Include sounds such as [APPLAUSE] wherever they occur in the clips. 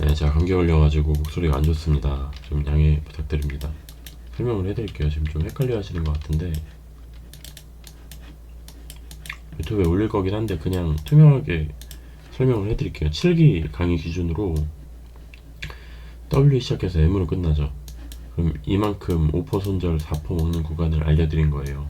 네, 제가 감기 걸려가지고 목소리가 안 좋습니다. 좀 양해 부탁드립니다. 설명을 해드릴게요. 지금 좀 헷갈려 하시는 것 같은데 유튜브에 올릴 거긴 한데 그냥 투명하게 설명을 해드릴게요. 7기 강의 기준으로 W 시작해서 M으로 끝나죠. 그럼 이만큼 5% 손절 4% 먹는 구간을 알려드린 거예요.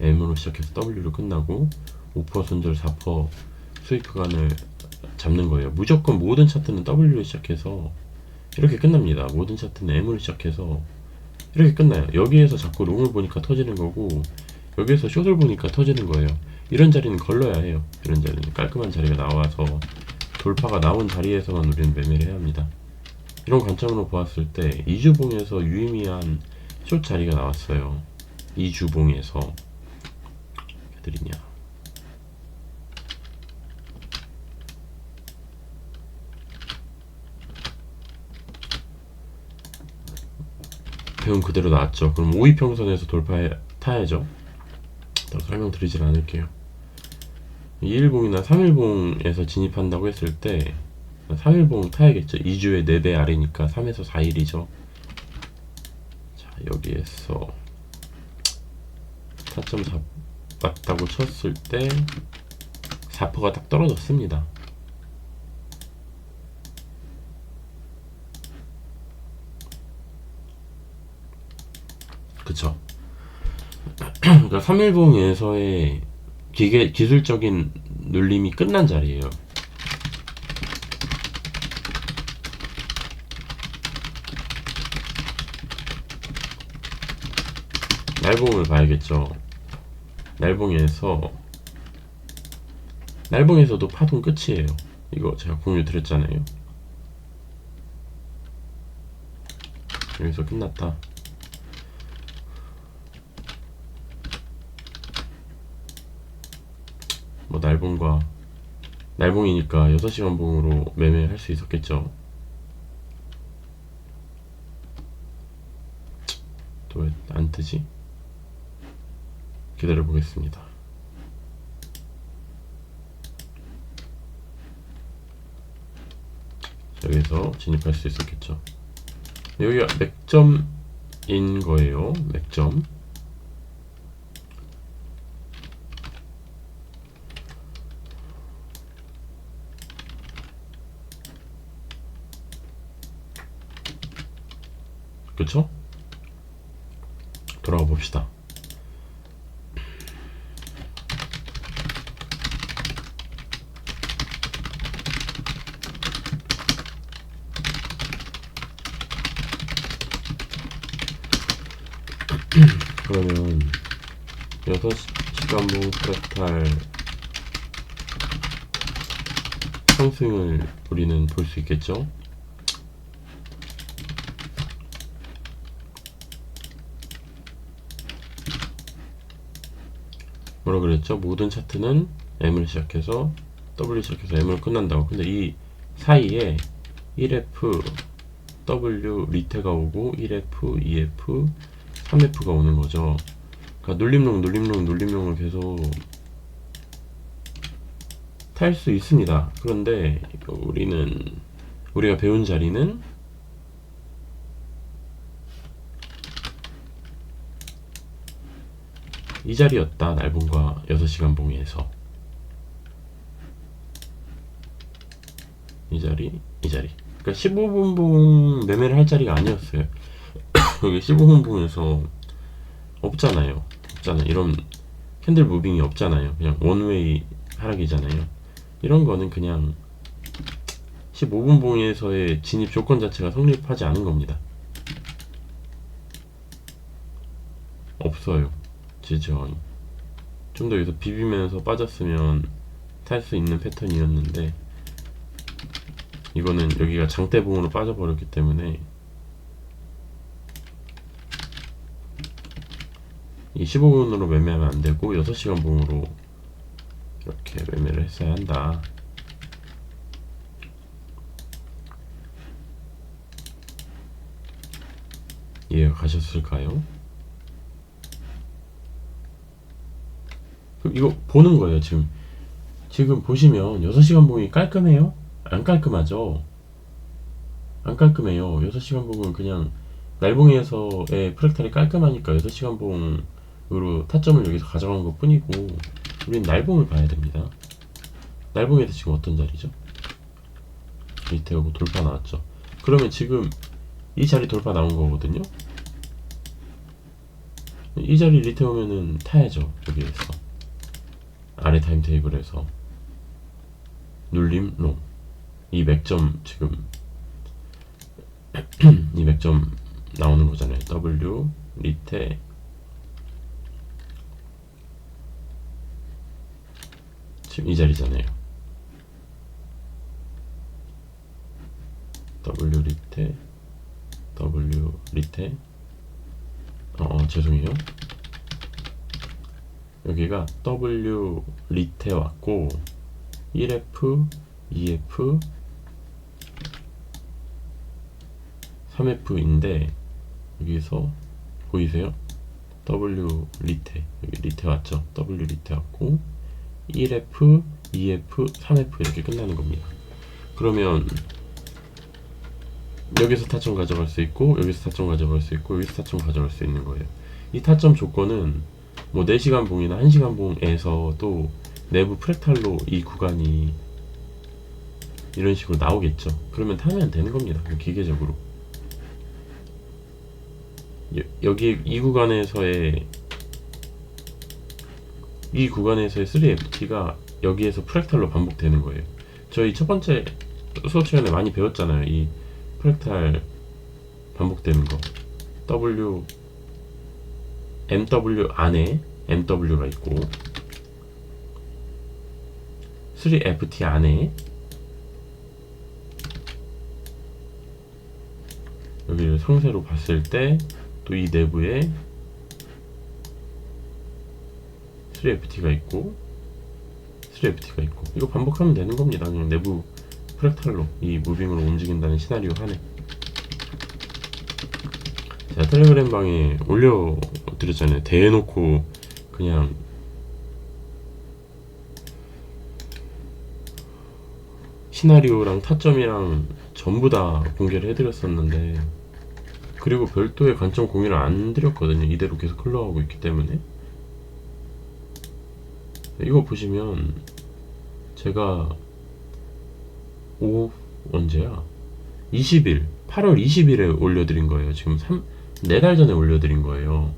M으로 시작해서 W로 끝나고 5% 손절 4% 수익 구간을 잡는 거예요. 무조건 모든 차트는 W로 시작해서 이렇게 끝납니다. 모든 차트는 M으로 시작해서 이렇게 끝나요. 여기에서 자꾸 롱을 보니까 터지는 거고 여기에서 숏을 보니까 터지는 거예요. 이런 자리는 걸러야 해요. 이런 자리는 깔끔한 자리가 나와서 돌파가 나온 자리에서만 우리는 매매를 해야 합니다. 이런 관점으로 보았을 때 이주봉에서 유의미한 숏 자리가 나왔어요. 이주봉에서 해드리냐? 배운 그대로 나왔죠. 그럼 5위평선에서 돌파해 타야죠. 더 설명드리질 않을게요. 2일봉이나 3일봉에서 진입한다고 했을 때 3일봉 타야겠죠. 2주에 4배 아래니까 3에서 4일이죠. 자, 여기에서 4.4 맞다고 쳤을 때 4%가 딱 떨어졌습니다. 그쵸. [CLEARS THROAT] 그러니까 3일봉에서의 기계, 기술적인 눌림이 끝난 자리예요. 날봉을 봐야겠죠. 날봉에서 날봉에서도 파동 끝이에요. 이거 제가 공유 드렸잖아요. 여기서 끝났다. 날봉과 날봉이니까 6시간 봉으로 매매할 수 있었겠죠. 또 왜 안 뜨지? 기다려 보겠습니다. 여기서 진입할 수 있었겠죠. 여기가 맥점인 거예요. 맥점. 그쵸? 돌아가 봅시다. [CLEARS THROAT] 그러면 6시간 봉 프라탈 상승을 우리는 볼 수 있겠죠? 뭐라 그랬죠? 모든 차트는 M을 시작해서 W 시작해서 M으로 끝난다고. 근데 이 사이에 1F, W 리테가 오고 1F, 2F, 3F가 오는 거죠. 그러니까 눌림롱, 눌림롱, 눌림롱을 계속 탈 수 있습니다. 그런데 우리는 우리가 배운 자리는 이 자리였다 날봉과 6시간 봉에서. 이 자리 이 자리. 그러니까 15분 봉 매매를 할 자리가 아니었어요. [COUGHS] 여기 15분 봉에서 없잖아요. 없잖아요. 이런 캔들 무빙이 없잖아요. 그냥 원웨이 하락이잖아요. 이런 거는 그냥 15분 봉에서의 진입 조건 자체가 성립하지 않은 겁니다. 없어요 지지원이 좀더 여기서 비비면서 빠졌으면 탈 수 있는 패턴이었는데 이거는 여기가 장대봉으로 빠져버렸기 때문에 이 15분으로 매매하면 안 되고 6시간 봉으로 이렇게 매매를 했어야 한다. 이해가 가셨을까요? 그럼 이거 보는 거예요, 지금. 지금 보시면 6시간 봉이 깔끔해요? 안 깔끔하죠? 안 깔끔해요. 6시간 봉은 그냥 날봉에서의 프랙탈이 깔끔하니까 6시간 봉으로 타점을 여기서 가져간 것 뿐이고 우린 날봉을 봐야 됩니다. 날봉에서 지금 어떤 자리죠? 밑에 오고 돌파 나왔죠. 그러면 지금 이 자리 돌파 나온 거거든요. 이 자리 리테 오면은 타야죠. 여기에서 아래 타임 테이블에서 눌림 롱. 이 맥점 지금 [CLEARS THROAT] 이 맥점 나오는 거잖아요. W 리테 지금 이 자리잖아요. W 리테 W 리테 어, 어 죄송해요. 여기가 W 리테 왔고 1F 2F 3F인데 여기서 보이세요? W 리테 여기 리테 왔죠? W 리테 왔고 1F, 2F, 3F 이렇게 끝나는 겁니다. 그러면 여기서 타점 가져갈 수 있고 여기서 타점 가져갈 수 있고 여기서 타점 가져갈 수 있는 거예요. 이 타점 조건은 뭐 4시간 봉이나 1시간 봉에서도 내부 프랙탈로 이 구간이 이런 식으로 나오겠죠. 그러면 타면 되는 겁니다. 기계적으로. 여, 여기 이 구간에서의 이 구간에서의 3FT가 여기에서 프랙탈로 반복되는 거예요. 저희 첫 번째 수업 시간에 많이 배웠잖아요. 이 프랙탈 반복되는 거. W MW 안에 MW가 있고 3FT 안에 여기를 상세로 봤을 때 또 이 내부에 3FT가 있고 3FT가 있고 이거 반복하면 되는 겁니다. 그냥 내부 프랙탈로 이 무빙으로 움직인다는 시나리오 하네. 제가 텔레그램 방에 올려드렸잖아요. 대놓고 그냥 시나리오랑 타점이랑 전부 다 공개를 해드렸었는데 그리고 별도의 관점 공유를 안 드렸거든요. 이대로 계속 흘러가고 있기 때문에 이거 보시면 제가 오 언제야? 20일 8월 20일에 올려드린 거예요. 지금 3, 4달 전에 올려드린 거예요.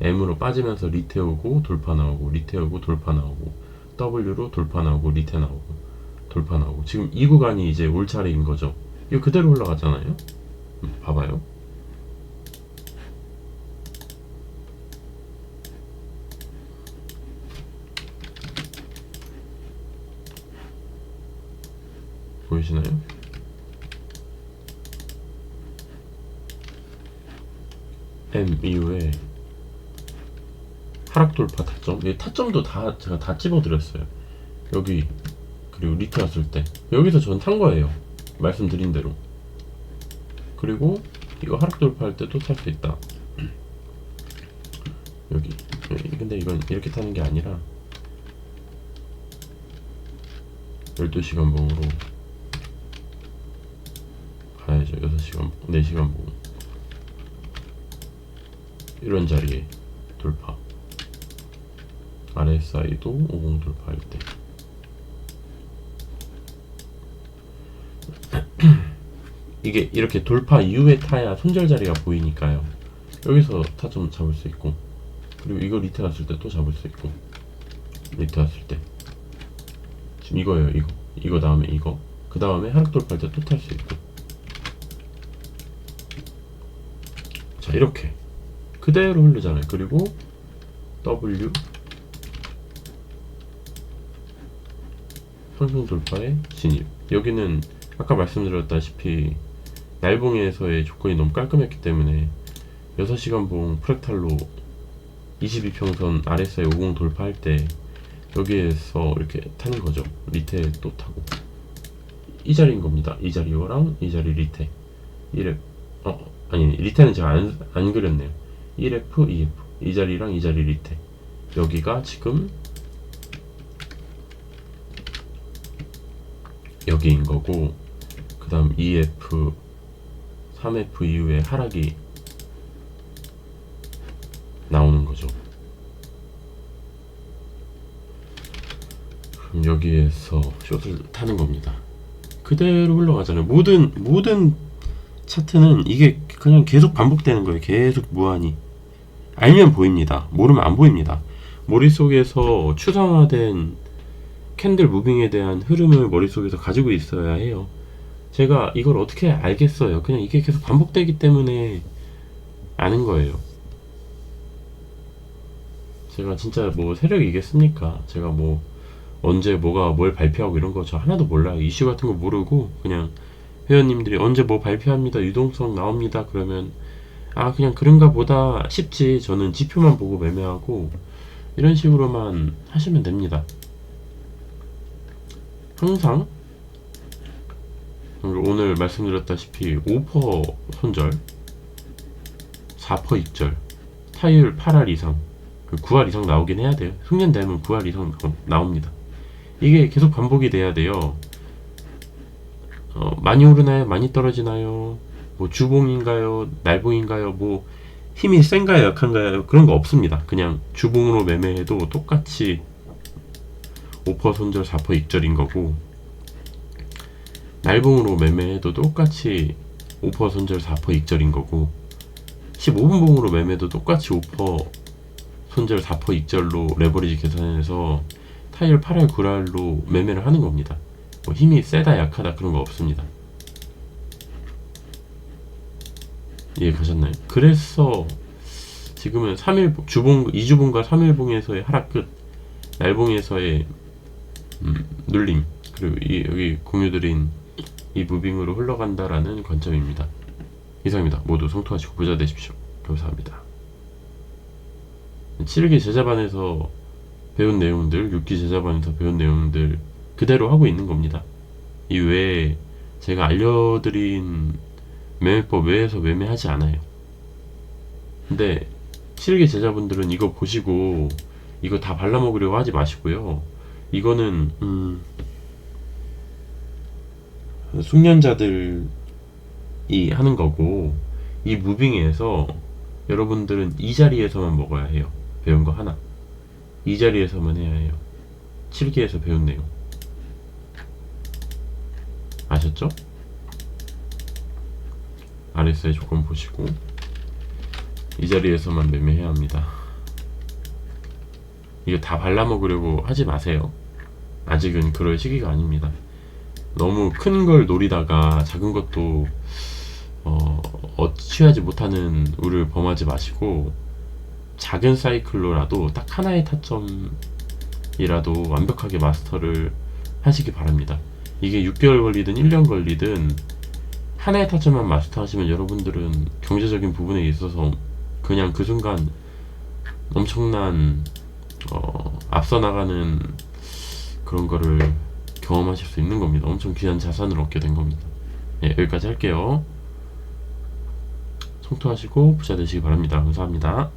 M으로 빠지면서 리테 오고 돌파 나오고 리테 오고 돌파 나오고 W로 돌파 나오고 리테 나오고 돌파 나오고 지금 이 구간이 이제 올 차례인 거죠. 이거 그대로 올라가잖아요. 음, 봐봐요. 보이시나요? M 이후에 하락 돌파 타점. 이 타점도 다 제가 다 집어드렸어요. 여기 그리고 리트 왔을 때. 여기서 전 탄 거예요. 말씀드린 대로. 그리고 이거 하락 돌파할 때또탈수 있다. [CLEARS THROAT] 여기. 여기. 근데 이건 이렇게 타는 게 아니라 12시간 봉으로 가야죠. 6시간 봉 4시간 봉 이런 자리에 돌파. RSI도 50 돌파할 때. [CLEARS THROAT] 이게 이렇게 돌파 이후에 타야 손절 자리가 보이니까요. 여기서 타점 잡을 수 있고 그리고 이거 리트 갔을 때 또 잡을 수 있고 리트 갔을 때. 지금 이거예요 이거. 이거 다음에 이거. 그 다음에 하락 돌파할 때 또 탈 수 있고. 자 이렇게 그대로 흐르잖아요. 그리고 W 상승 돌파의 진입. 여기는 아까 말씀드렸다시피 날봉에서의 조건이 너무 깔끔했기 때문에 6시간 봉 프랙탈로 22평선 RSI 50 돌파할 때 여기에서 이렇게 타는 거죠. 리테 또 타고. 이 자리인 겁니다. 이 자리랑 이 자리 리테. 1F 어 아니 리테는 제가 안, 안 그렸네요 1F 2F 이 자리랑 이 자리 리테 여기가 지금 여기인 거고 그 다음 EF 3F 이후에 하락이 나오는 거죠. 그럼 여기에서 숏을 타는 겁니다. 그대로 흘러가잖아요. 모든 모든 차트는 이게 그냥 계속 반복되는 거예요. 계속 무한히. 알면 보입니다. 모르면 안 보입니다. 머릿속에서 추상화된 캔들 무빙에 대한 흐름을 머릿속에서 가지고 있어야 해요. 제가 이걸 어떻게 알겠어요? 그냥 이게 계속 반복되기 때문에 아는 거예요. 제가 진짜 뭐 세력이겠습니까? 제가 뭐 언제 뭐가 뭘 발표하고 이런 거 저 하나도 몰라요. 이슈 같은 거 모르고 그냥 회원님들이 언제 뭐 발표합니다. 유동성 나옵니다. 그러면 아 그냥 그런가 보다 싶지. 저는 지표만 보고 매매하고 이런 식으로만 하시면 됩니다. 항상 오늘 말씀드렸다시피 5% 손절, 4% 익절, 타율 8할 이상, 9할 이상 나오긴 해야 돼요. 숙련되면 9할 이상 나오- 나옵니다. 이게 계속 반복이 돼야 돼요. 어, 많이 오르나요? 많이 떨어지나요? 뭐 주봉인가요? 날봉인가요? 뭐 힘이 센가요? 약한가요? 그런 거 없습니다. 그냥 주봉으로 매매해도 똑같이 5% 손절 4% 익절인 거고 날봉으로 매매해도 똑같이 5% 손절 4% 익절인 거고 15분 봉으로 매매도 똑같이 5% 손절 4% 익절로 레버리지 계산해서 타일 8할 9할로 매매를 하는 겁니다. 뭐 힘이 세다 약하다 그런 거 없습니다. 이해 가셨나요? 그래서 지금은 3일 주봉 2주봉과 3일봉에서의 하락 끝 날봉에서의 음, 눌림 그리고 이, 여기 공유드린 이 무빙으로 흘러간다라는 관점입니다. 이상입니다. 모두 성투하시고 부자 되십시오. 감사합니다. 7기 제자반에서 배운 내용들, 6기 제자반에서 배운 내용들 그대로 하고 있는 겁니다. 이 외에 제가 알려드린 매매법 외에서 매매하지 않아요. 근데 7기 제자분들은 이거 보시고 이거 다 발라먹으려고 하지 마시고요. 이거는 음, 숙련자들이 하는 거고 이 무빙에서 여러분들은 이 자리에서만 먹어야 해요. 배운 거 하나. 이 자리에서만 해야 해요. 7기에서 배운 내용. 아셨죠? RSI 조건 보시고 이 자리에서만 매매해야 합니다. 이거 다 발라먹으려고 하지 마세요. 아직은 그럴 시기가 아닙니다. 너무 큰 걸 노리다가 작은 것도 어, 어, 취하지 못하는 우를 범하지 마시고 작은 사이클로라도 딱 하나의 타점이라도 완벽하게 마스터를 하시기 바랍니다. 이게 6개월 걸리든 1년 걸리든 하나의 타점만 마스터하시면 여러분들은 경제적인 부분에 있어서 그냥 그 순간 엄청난 어, 앞서 나가는 그런 거를 경험하실 수 있는 겁니다. 엄청 귀한 자산을 얻게 된 겁니다. 예, 여기까지 할게요. 성투하시고 부자 되시기 바랍니다. 감사합니다.